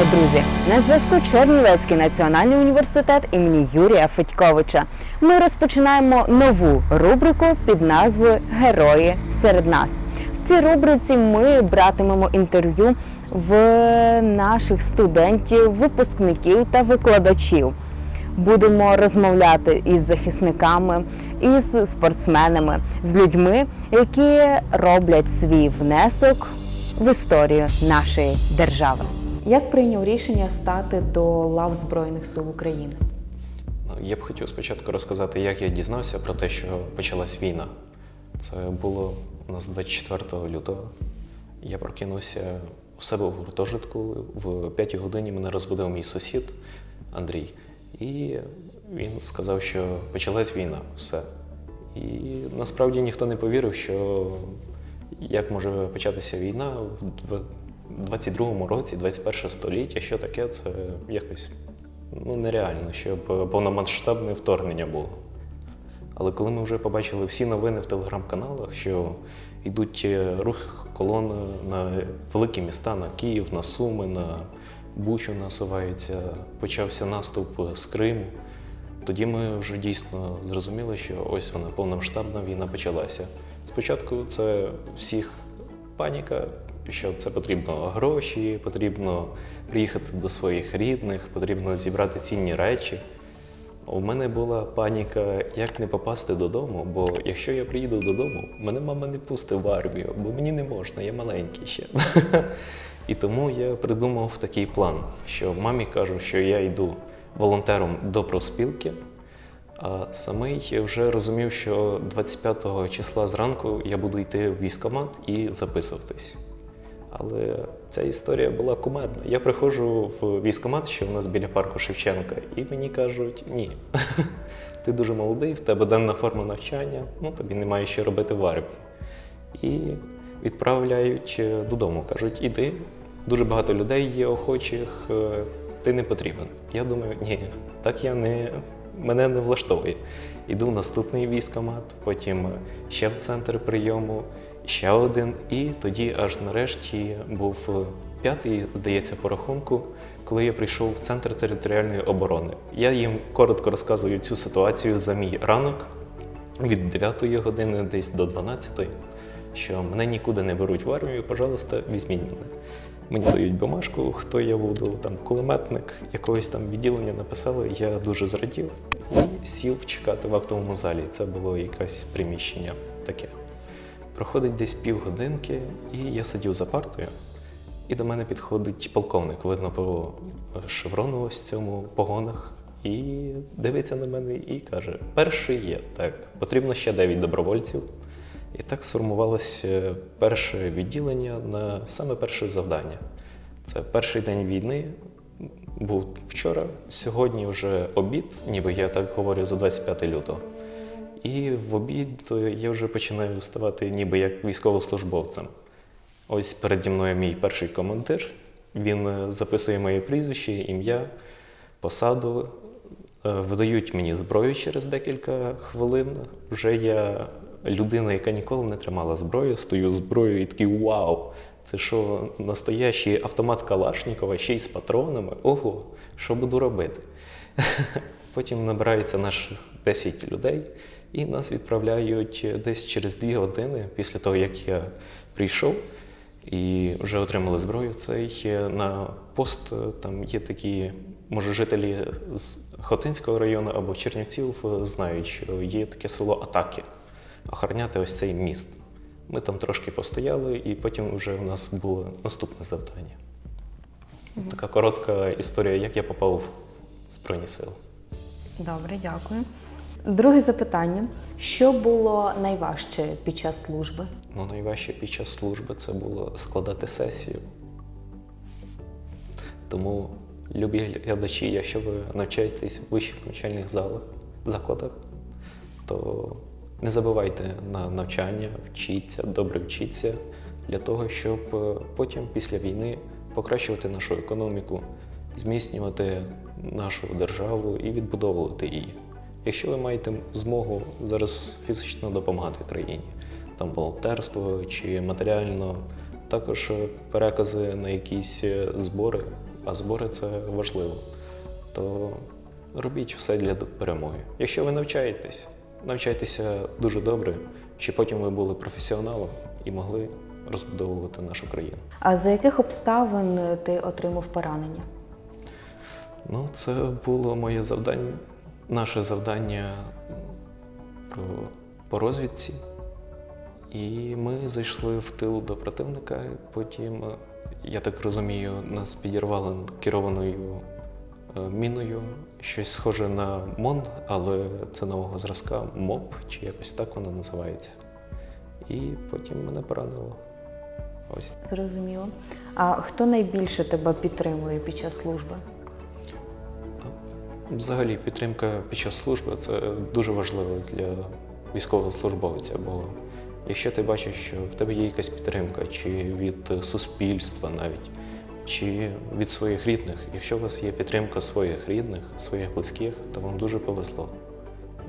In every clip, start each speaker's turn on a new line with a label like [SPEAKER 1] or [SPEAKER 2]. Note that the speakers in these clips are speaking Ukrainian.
[SPEAKER 1] вами, друзі. На зв'язку Чернівецький національний університет імені Юрія Федьковича. Ми розпочинаємо нову рубрику під назвою Герої серед нас. В цій рубриці ми братимемо інтерв'ю в наших студентів, випускників та викладачів. Будемо розмовляти із захисниками, із спортсменами, з людьми, які роблять свій внесок в історію нашої держави. Як прийняв рішення стати до лав Збройних сил України?
[SPEAKER 2] Ну, Я б хотів спочатку розказати, як я дізнався про те, що почалась війна. Це було у нас 24 лютого. Я прокинувся у себе в гуртожитку. В 5 годині мене розбудив мій сусід Андрій. І він сказав, що почалась війна. Все. І насправді ніхто не повірив, що як може початися війна 22-му році, 21 століття, що таке, це якось ну, нереально, щоб повномасштабне вторгнення було. Але коли ми вже побачили всі новини в телеграм-каналах, що йдуть е, рух колон на великі міста, на Київ, на Суми, на Бучу насуваються, почався наступ з Криму, тоді ми вже дійсно зрозуміли, що ось вона повномасштабна війна почалася. Спочатку це всіх паніка, що це потрібно гроші, потрібно приїхати до своїх рідних, потрібно зібрати цінні речі. У мене була паніка, як не попасти додому, бо якщо я приїду додому, мене мама не пустить в армію, бо мені не можна, я маленький ще. І тому я придумав такий план, що мамі кажу, що я йду волонтером до профспілки, а самий вже розумів, що 25 числа зранку я буду йти в військкомат і записуватись. Але ця історія була кумедна. Я приходжу в військкомат, що в нас біля парку Шевченка, і мені кажуть: ні, ти дуже молодий, в тебе денна форма навчання, ну тобі немає що робити в армії. І відправляють е, додому. Кажуть, іди, дуже багато людей є охочих, е, ти не потрібен. Я думаю, ні, так я не, мене не влаштовує. Іду в наступний військкомат, потім ще в центр прийому, ще один, і тоді аж нарешті був е, п'ятий, здається, по рахунку, коли я прийшов в центр територіальної оборони. Я їм коротко розказую цю ситуацію за мій ранок від 9 години десь до 12, що мене нікуди не беруть в армію, пожалуйста, візьміть мене. Мені дають бумажку, хто я буду, там кулеметник якогось там відділення написали. Я дуже зрадів і сів чекати в актовому залі. Це було якесь приміщення таке. Проходить десь півгодинки, і я сидів за партою, і до мене підходить полковник, видно по шеврону ось цьому погонах, і дивиться на мене і каже: перший є, так, потрібно ще 9 добровольців. І так сформувалося перше відділення на саме перше завдання. Це перший день війни. Був вчора, сьогодні вже обід, ніби я так говорю за 25 лютого. І в обід я вже починаю ставати ніби як військовослужбовцем. Ось переді мною мій перший командир. Він е, записує моє прізвище, ім'я, посаду. Е, Видають мені зброю через декілька хвилин. Вже я людина, яка ніколи не тримала зброю, стою з зброєю і такий вау! Це що, настоящий автомат Калашникова, ще й з патронами? Ого, що буду робити? Потім набирається наших 10 людей, і нас відправляють десь через 2 години після того, як я прийшов і вже отримали зброю. Цей на пост там є такі, може, жителі з Хотинського району або Чернівців е, знають, що є таке село Атаки охороняти ось цей міст. Ми там трошки постояли, і потім вже у нас було наступне завдання. Така коротка історія, як я попав в Збройні Сили.
[SPEAKER 1] Добре, дякую. Друге запитання: що було найважче під час служби?
[SPEAKER 2] Ну, найважче під час служби це було складати сесію. Тому, любі глядачі, якщо ви навчаєтесь в вищих навчальних залах, закладах, то не забувайте на навчання, вчіться, добре вчіться для того, щоб е, потім, після війни, покращувати нашу економіку, зміцнювати нашу державу і відбудовувати її. Якщо ви маєте змогу зараз фізично допомагати країні, там волонтерство чи матеріально, також перекази на якісь збори, а збори це важливо. То робіть все для перемоги. Якщо ви навчаєтесь, навчайтеся дуже добре, щоб потім ви були професіоналом і могли розбудовувати нашу країну.
[SPEAKER 1] А за яких обставин ти отримав поранення?
[SPEAKER 2] Ну, це було моє завдання, наше завдання по розвідці. І ми зайшли в тил до противника. Потім, е, я так розумію, нас підірвали керованою е, міною. Щось схоже на МОН, але це нового зразка МОП, чи якось так воно називається. І потім мене поранило. Ось.
[SPEAKER 1] Зрозуміло. А хто найбільше тебе підтримує під час служби?
[SPEAKER 2] Взагалі, підтримка під час служби це дуже важливо для військовослужбовця, бо якщо ти бачиш, що в тебе є якась підтримка, чи від суспільства навіть, чи від своїх рідних, якщо у вас є підтримка своїх рідних, своїх близьких, то вам дуже повезло.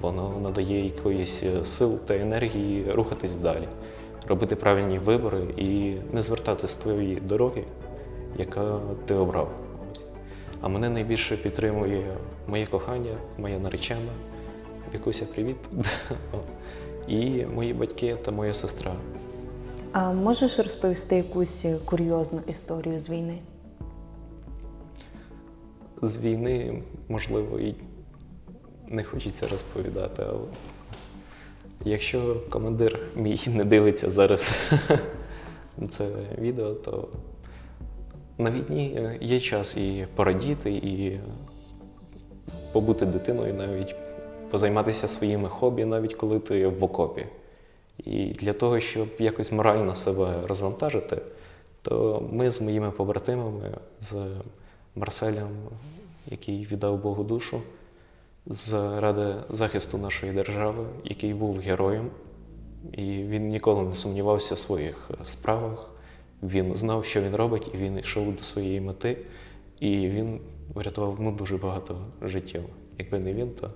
[SPEAKER 2] Воно надає якоїсь сил та енергії рухатись далі, робити правильні вибори і не звертати з твоєї дороги, яка ти обрав. А мене найбільше підтримує моє кохання, моя наречена, Вікуся, привіт. І мої батьки та моя сестра.
[SPEAKER 1] А можеш розповісти якусь курйозну історію з війни?
[SPEAKER 2] З війни, можливо, і не хочеться розповідати, але якщо командир мій не дивиться зараз це відео, то на війні е, є час і порадіти, і побути дитиною, навіть позайматися своїми хобі, навіть коли ти в окопі. І для того, щоб якось морально себе розвантажити, то ми з моїми побратимами, з Марселем, який віддав Богу душу, заради захисту нашої держави, який був героєм, і він ніколи не сумнівався в своїх справах. Він знав, що він робить, і він йшов до своєї мети, і він врятував ну, дуже багато життів. Якби не він, то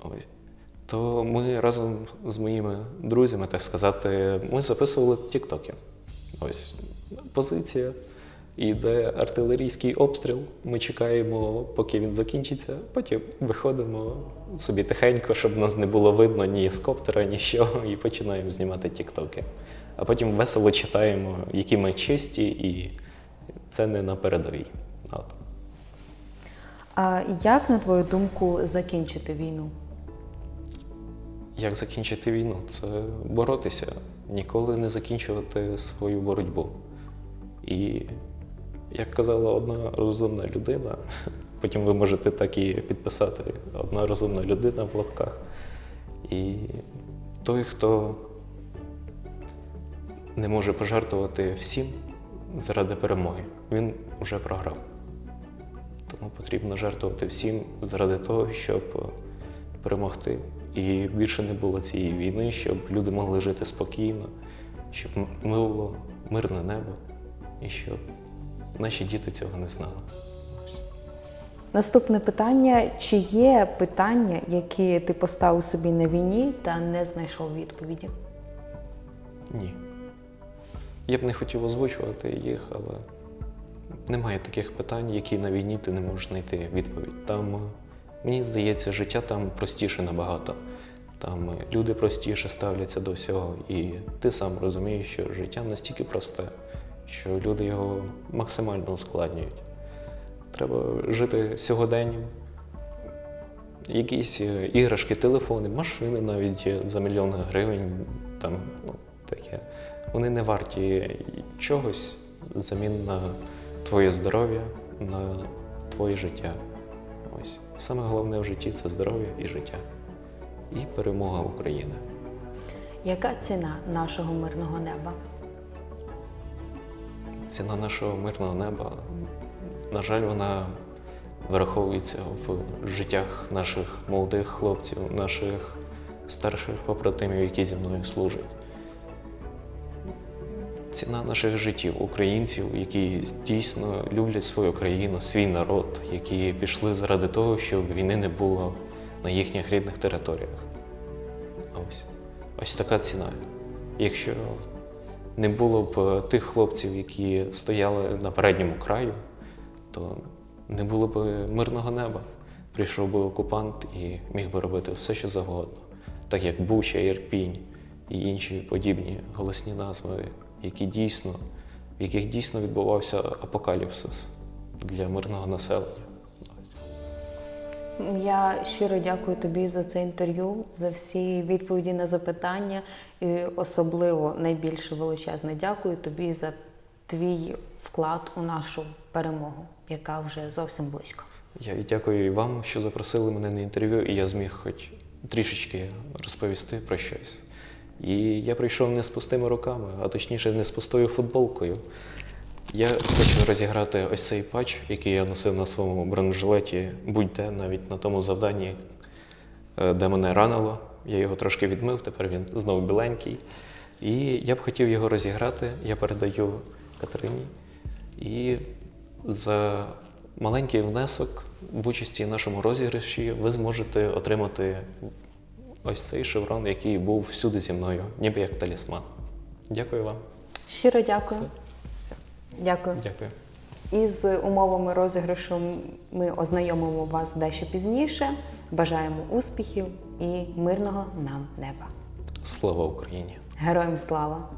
[SPEAKER 2] ось. То ми разом з моїми друзями, так сказати, ми записували тіктоки. Ось позиція. Іде артилерійський обстріл. Ми чекаємо, поки він закінчиться. Потім виходимо собі тихенько, щоб нас не було видно ні з коптера, ні що, і починаємо знімати тіктоки. А потім весело читаємо, які ми чисті, і це не на передовій. От.
[SPEAKER 1] А як, на твою думку, закінчити війну?
[SPEAKER 2] Як закінчити війну? Це боротися, ніколи не закінчувати свою боротьбу. І як казала одна розумна людина, потім ви можете так і підписати одна розумна людина в лапках. І той, хто не може пожертвувати всім заради перемоги, він вже програв. Тому потрібно жертвувати всім заради того, щоб перемогти. І більше не було цієї війни, щоб люди могли жити спокійно, щоб м- було мирне небо і щоб наші діти цього не знали.
[SPEAKER 1] Наступне питання: чи є питання, які ти поставив собі на війні та не знайшов відповіді?
[SPEAKER 2] Ні. Я б не хотів озвучувати їх, але немає таких питань, які на війні ти не можеш знайти відповідь. Там, е, мені здається, життя там простіше набагато. Там е, люди простіше ставляться до всього, і ти сам розумієш, що життя настільки просте, що люди його максимально ускладнюють. Треба жити сьогоденням. Якісь е, іграшки, телефони, машини навіть за мільйон гривень, там ну, таке. Вони не варті чогось замін на твоє здоров'я, на твоє життя. Ось. Саме головне в житті це здоров'я і життя. І перемога України.
[SPEAKER 1] Яка ціна нашого мирного неба?
[SPEAKER 2] Ціна нашого мирного неба, на жаль, вона враховується в життях наших молодих хлопців, наших старших побратимів, які зі мною служать. Ціна наших життів, українців, які дійсно люблять свою країну, свій народ, які пішли заради того, щоб війни не було на їхніх рідних територіях. Ось, ось така ціна. Якщо не було б е, тих хлопців, які стояли на передньому краю, то не було б мирного неба. Прийшов би окупант і міг би робити все, що завгодно, так як Буча, Ірпінь і інші подібні голосні назви, які дійсно, в яких дійсно відбувався апокаліпсис для мирного населення.
[SPEAKER 1] Я щиро дякую тобі за це інтерв'ю, за всі відповіді на запитання. І особливо найбільше величезне дякую тобі за твій вклад у нашу перемогу, яка вже зовсім близько.
[SPEAKER 2] Я і дякую і вам, що запросили мене на інтерв'ю, і я зміг хоч трішечки розповісти про щось. І я прийшов не з пустими руками, а точніше не з пустою футболкою. Я хочу розіграти ось цей патч, який я носив на своєму бронежилеті, будь-де, навіть на тому завданні, е, де мене ранило. Я його трошки відмив, тепер він знову біленький. І я б хотів його розіграти. Я передаю Катерині. І за маленький внесок в участі в нашому розіграші ви зможете отримати ось цей шеврон, який був всюди зі мною, ніби як талісман. Дякую вам.
[SPEAKER 1] Щиро дякую.
[SPEAKER 2] Все.
[SPEAKER 1] Все. Дякую.
[SPEAKER 2] Дякую.
[SPEAKER 1] Із умовами розіграшу ми ознайомимо вас дещо пізніше. Бажаємо успіхів і мирного нам неба.
[SPEAKER 2] Слава Україні!
[SPEAKER 1] Героям слава!